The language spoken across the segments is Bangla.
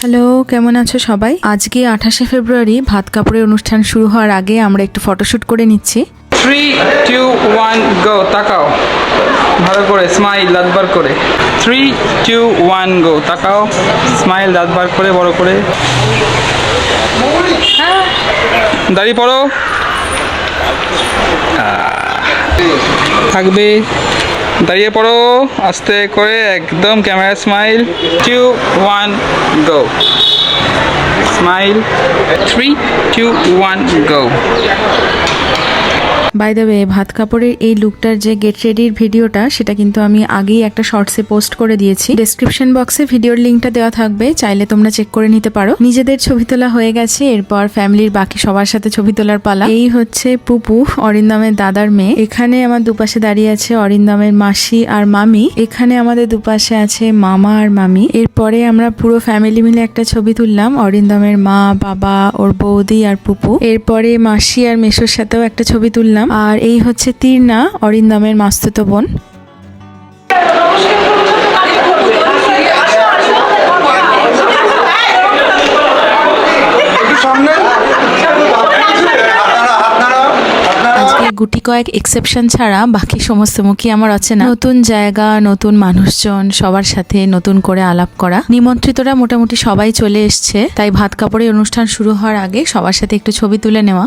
হ্যালো কেমন আছো সবাই? আজকে আঠাশে ফেব্রুয়ারি, ভাত কাপড়ের অনুষ্ঠান শুরু হওয়ার আগে আমরা একটু ফটোশ্যুট করে নিচ্ছি। থ্রি টু ওয়ান গো তাকাও। ভালো করে স্মাইল দাঁত বার করে। থ্রি টু ওয়ান গো তাকাও। স্মাইল দাঁত বার করে, বড় করে। দাঁড়িয়ে পড়ো। থাকবে। দাঁড়িয়ে পড়ো। আস্তে করে একদম camera smile two one go smile three two one go by the way ভাত কাপড়ের এই লুকটার যে গেট রেডির ভিডিওটা, সেটা কিন্তু আমি আগেই একটা শর্টসে পোস্ট করে দিয়েছি। ডেসক্রিপশন বক্সে ভিডিওর লিঙ্কটা দেওয়া থাকবে, চাইলে তোমরা চেক করে নিতে পারো। নিজেদের ছবি তোলা হয়ে গেছে, এরপর ফ্যামিলির বাকি সবার সাথে ছবি তোলার পালা। এই হচ্ছে পুপু, অরিন্দমের দাদার মেয়ে। এখানে আমার দুপাশে দাঁড়িয়ে আছে অরিন্দমের মাসি আর মামি। এখানে আমাদের দুপাশে আছে মামা আর মামি। এরপরে আমরা পুরো ফ্যামিলি মিলে একটা ছবি তুললাম, অরিন্দমের মা, বাবা, ওর বৌদি আর পুপু। এরপরে মাসি আর মেসোর সাথেও একটা ছবি তুললাম। আর এই হচ্ছে তীর্ণা, অরিন্দমের মাস্তুতো বোন। গুটি কয়েক এক্সেপশন ছাড়া বাকি সমস্ত মুখই আমার অচেনা নতুন জায়গা, নতুন মানুষজন, সবার সাথে নতুন করে আলাপ করা। নিমন্ত্রিতরা মোটামুটি সবাই চলে এসছে, তাই ভাত কাপড়ের অনুষ্ঠান শুরু হওয়ার আগে সবার সাথে একটু ছবি তুলে নেওয়া।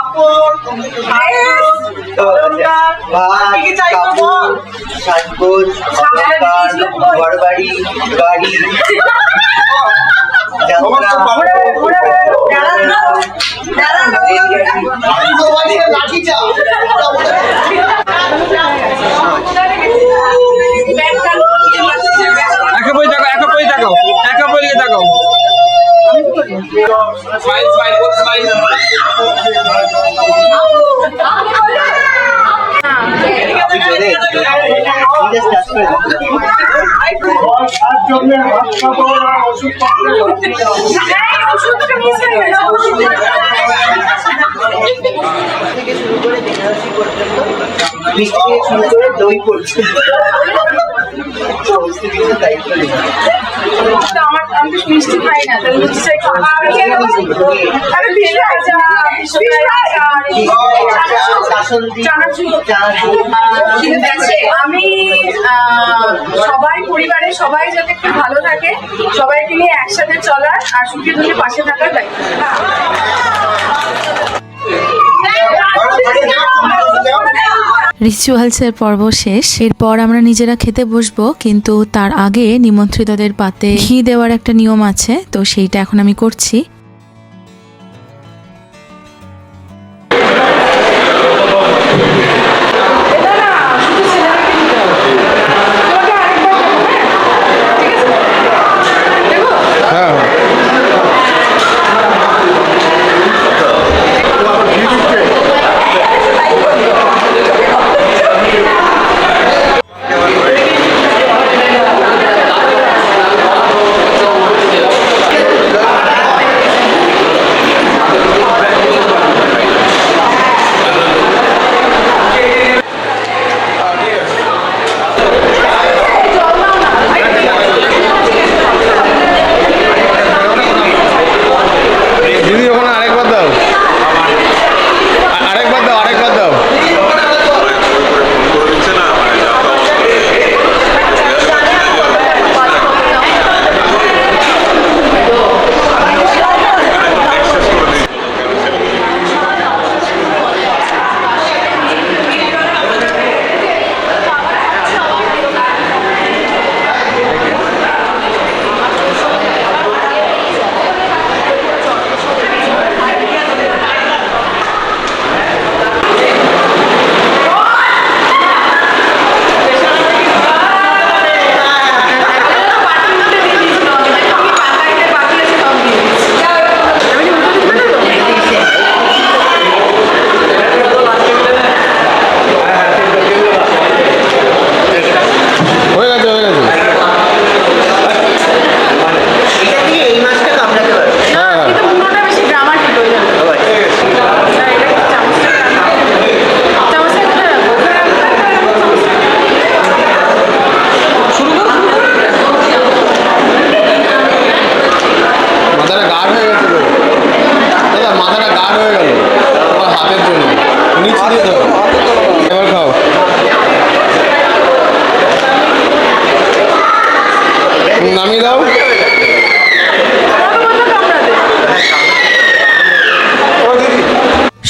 সাজগোজ সংস্কার ঘরবাড়ি গাড়ি থেকে শুরু করে বেনারসি পর্যন্ত মিষ্টি থেকে শুরু করে দই পর্যন্ত। সমস্ত কিছু দায়িত্ব নেই। আমার আমি তো মিষ্টি খাই না তাহলে মিষ্টি চাই বিশ ভাজা আমি সবাই পরিবারে সবাই যাতে একটু ভালো থাকে, সবাইকে নিয়ে একসাথে চলার আর সুখে দুঃখে পাশে থাকার দায়িত্ব। রিচুয়ালসের পর্ব শেষ। এরপর আমরা নিজেরা খেতে বসবো, কিন্তু তার আগে নিমন্ত্রিতদের পাতে ঘি দেওয়ার একটা নিয়ম আছে, তো সেইটা এখন আমি করছি।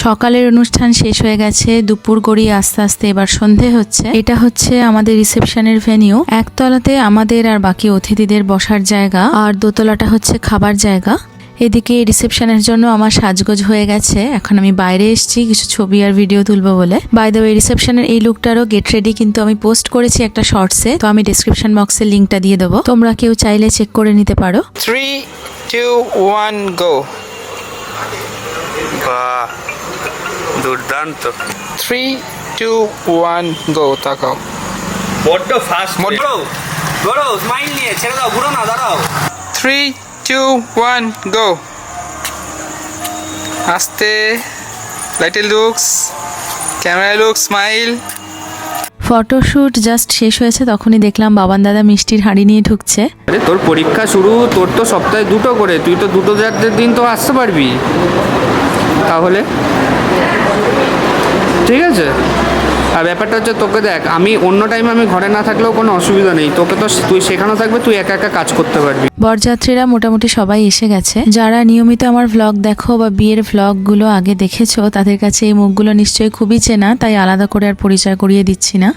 সকালের অনুষ্ঠান শেষ হয়ে গেছে, দুপুর গড়িয়ে আস্তে আস্তে এবার সন্ধে হচ্ছে। এটা হচ্ছে আমাদের রিসেপশনের ভেনিউ। একতলাতে আমাদের আর বাকি অতিথিদের বসার জায়গা, আর দোতলাটা হচ্ছে খাবার জায়গা। এদিকে রিসেপশনের জন্য আমার সাজগোজ হয়ে গেছে। এখন আমি বাইরে এসেছি, কিছু ছবি আর ভিডিও তুলবো বলে। বাই দ্য রিসেপশনের এই লুকটারও গেট রেডি কিন্তু আমি পোস্ট করেছি একটা শর্টসে তো আমি ডিসক্রিপশন বক্সে লিঙ্কটা দিয়ে দেবো। তোমরা কেউ চাইলে চেক করে নিতে পারো। থ্রি টু ওয়ান গো দুর্দান্ত। থ্রি টু ওয়ান গো তাকাও। বড্ড ফাস্ট বড় বড় স্মাইল নিয়ে ছেড়ে দাও ঘুরো না দাঁড়াও। থ্রি টু ওয়ান গো আস্তে। লাইটেল looks camera look smile photoshoot just শেষ হয়েছে তখনই দেখলাম বাবান দাদা মিষ্টির হাঁড়ি নিয়ে ঢুকছে। আরে তোর পরীক্ষা শুরু তোর তো সপ্তাহে দুটো করে তুই তো দুটো চারটের দিন তো আসতে পারবি। তাহলে? ঠিক আছে। আর ব্যাপারটা হচ্ছে তোকে দেখ, আমি অন্য টাইমে আমি ঘরে না থাকলেও কোনো অসুবিধা নেই। তোকে তো তুই শেখানো থাকবে, তুই একা একা কাজ করতে পারবি। বরযাত্রীরা মোটামুটি সবাই এসে গেছে। যারা নিয়মিত আমার ভ্লগ দেখো বা বিয়ের ভ্লগগুলো আগে দেখেছ, তাদের কাছে এই মুখগুলো নিশ্চয়ই খুবই চেনা, তাই আলাদা করে আর পরিচয় করিয়ে দিচ্ছি না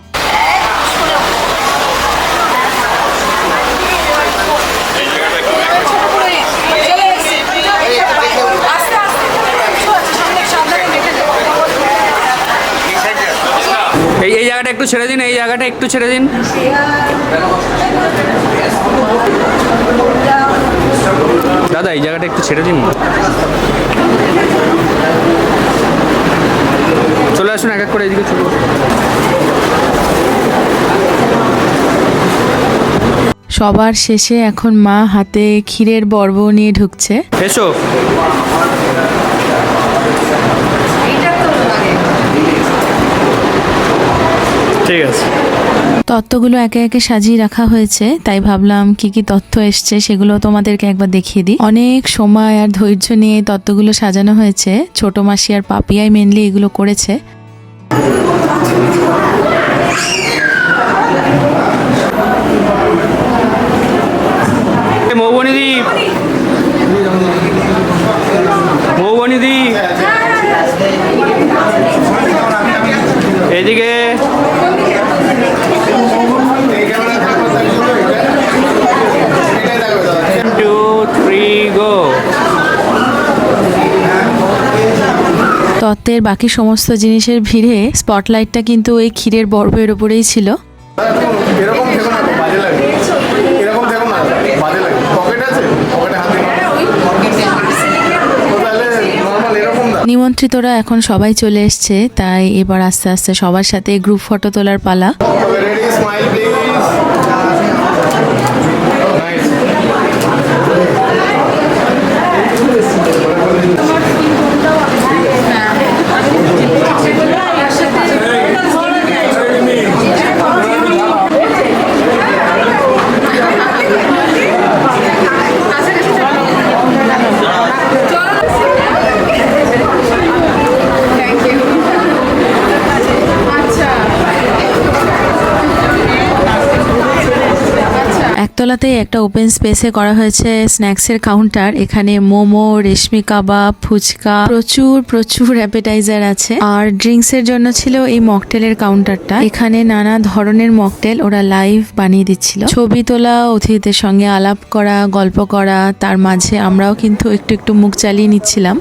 এই এই জায়গাটা একটু ছেড়ে দিন এই জায়গাটা একটু ছেড়ে দিন। দাদা এই জায়গাটা একটু ছেড়ে দিন। চলে আসুন এক এক করে এদিকে চলে সবার শেষে এখন মা হাতে ক্ষীরের বর্ব নিয়ে ঢুকছে। এসো। ঠিক আছে। তত্ত্বগুলো একে একে সাজিয়ে রাখা হয়েছে, তাই ভাবলাম কি কি তথ্য এসছে সেগুলো তোমাদেরকে একবার দেখিয়ে দিই। অনেক সময় আর ধৈর্য নিয়ে তত্ত্বগুলো সাজানো হয়েছে, ছোট মাসি আর পাপিয়াই মেনলি এগুলো করেছে মৌবনিদি মৌবনিদি এদিকে টু থ্রি গো তত্ত্বের বাকি সমস্ত জিনিসের ভিড়ে স্পটলাইটটা কিন্তু ওই ক্ষীরের বর্বের ওপরেই ছিল। এরকম থেকো না বাজে লাগে। এরকম থেকো না বাজে লাগে। পকেট আছে? পকেটে হাতে তো তাহলে নর্মাল এরকম না। নিমন্ত্রিতরা এখন সবাই চলে এসছে তাই এবার আস্তে আস্তে সবার সাথে গ্রুপ ফটো তোলার পালা। একতলাতেই একটা ওপেন স্পেসে করা হয়েছে স্ন্যাক্সের কাউন্টার এখানে মোমো, রেশমি কাবাব, ফুচকা, প্রচুর প্রচুর অ্যাপেটাইজার আছে। আর ড্রিঙ্কস এর জন্য ছিল এই মকটেলের কাউন্টারটা এখানে নানা ধরনের মকটেল ওরা লাইভ বানিয়ে দিচ্ছিল। ছবি তোলা, অতিথিদের সঙ্গে আলাপ করা, গল্প করা, তার মাঝে আমরাও কিন্তু একটু একটু মুখ চালিয়ে নিচ্ছিলাম।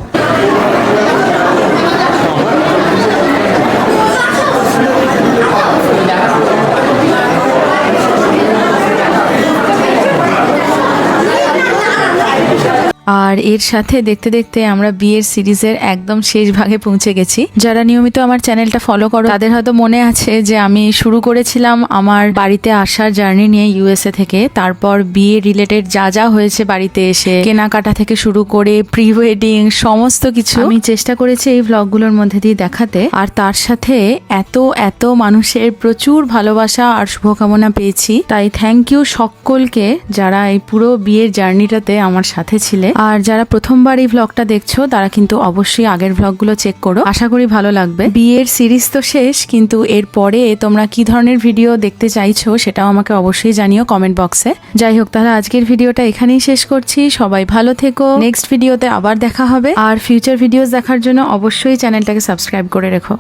আর এর সাথে দেখতে দেখতে আমরা বিয়ের সিরিজের একদম শেষ ভাগে পৌঁছে গেছি। যারা নিয়মিত আমার চ্যানেলটা ফলো করো, তাদের হয়তো মনে আছে যে আমি শুরু করেছিলাম আমার বাড়িতে আসার জার্নি নিয়ে ইউএসএ থেকে। তারপর বিয়ে রিলেটেড যা যা হয়েছে বাড়িতে এসে, কেনাকাটা থেকে শুরু করে প্রি ওয়েডিং সমস্ত কিছু আমি চেষ্টা করেছি এই ভ্লগগুলোর মধ্যে দিয়ে দেখাতে। আর তার সাথে এত এত মানুষের প্রচুর ভালোবাসা আর শুভকামনা পেয়েছি। তাই থ্যাংক ইউ সকলকে যারা এই পুরো বিয়ের জার্নিটাতে আমার সাথে ছিলে। আর যারা প্রথমবার এই ভ্লগটা দেখছ, তারা কিন্তু অবশ্যই আগের ভ্লগগুলো চেক করো। আশা করি ভালো লাগবে। বিয়ের সিরিজ তো শেষ, কিন্তু এর পরে তোমরা কি ধরনের ভিডিও দেখতে চাইছো সেটাও আমাকে অবশ্যই জানিও কমেন্ট বক্সে যাই হোক, তাহলে আজকের ভিডিওটা এখানেই শেষ করছি। সবাই ভালো থেকো। নেক্সট ভিডিওতে আবার দেখা হবে। আর ফিউচার ভিডিওস দেখার জন্য অবশ্যই চ্যানেলটাকে সাবস্ক্রাইব করে রেখো।